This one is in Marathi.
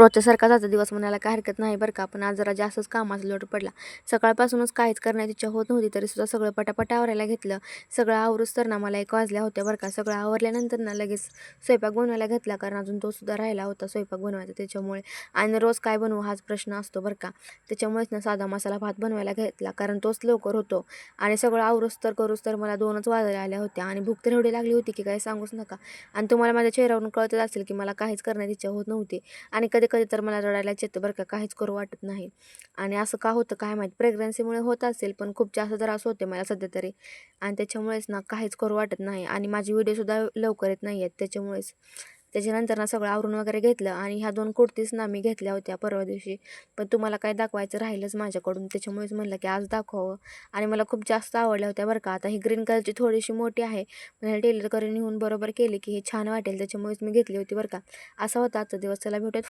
रोजच्यासारखाच आजचा दिवस म्हणायला काय हरकत नाही बरं का. पण आज जरा जास्तच कामाचा लोट पडला. सकाळपासूनच काहीच करण्याची इच्छा होत नव्हती तरी सुद्धा सगळं पटापट आवरायला घेतलं. सगळं आवरूच तर ना मला एक वाजल्या होत्या बरं का. सगळं आवरल्यानंतर ना लगेच स्वयंपाक बनवायला घेतला कारण अजून तो सुद्धा राहिला होता स्वयंपाक बनवायचा त्याच्यामुळे. आणि रोज काय बनवू हाच प्रश्न असतो बरं का. त्याच्यामुळेच ना साधा मसाला भात बनवायला घेतला कारण तोच लवकर होतो. आणि सगळं आवरूस तर करूच तर मला दोनच वाजायला आल्या होत्या. आणि भूक तर एवढी लागली होती की काही सांगूच नका. आणि तुम्हाला माझ्या चेहऱ्यावरून कळतच असेल की मला काहीच करण्याची इच्छा होत नव्हती. आणि कधी कधी तर मला रडायलाच येतं बरं का काहीच करू वाटत नाही. आणि असं का होतं काय माहीत प्रेग्नन्सीमुळे होत असेल पण खूप जास्त त्रास होते मला सध्या तरी. आणि त्याच्यामुळेच ना काहीच करू वाटत नाही. आणि माझी व्हिडिओसुद्धा लवकर येत नाही आहेत त्याच्यामुळेच. त्याच्यानंतर ना सगळं आवरून वगैरे घेतलं आणि ह्या दोन कुर्तीज ना मी घेतल्या होत्या परवा दिवशी. पण तुम्हाला काय दाखवायचं राहिलंच माझ्याकडून. त्याच्यामुळेच म्हणलं की आज दाखवावं. आणि मला खूप जास्त आवडल्या होत्या बरं का. आता ही ग्रीन कलरची थोडीशी मोठी आहे. पण टेलरकडे नेऊन बरोबर केली की हे छान वाटेल. त्याच्यामुळेच मी घेतली होती बरं का. असा होता आजचा दिवस. त्याला भेटत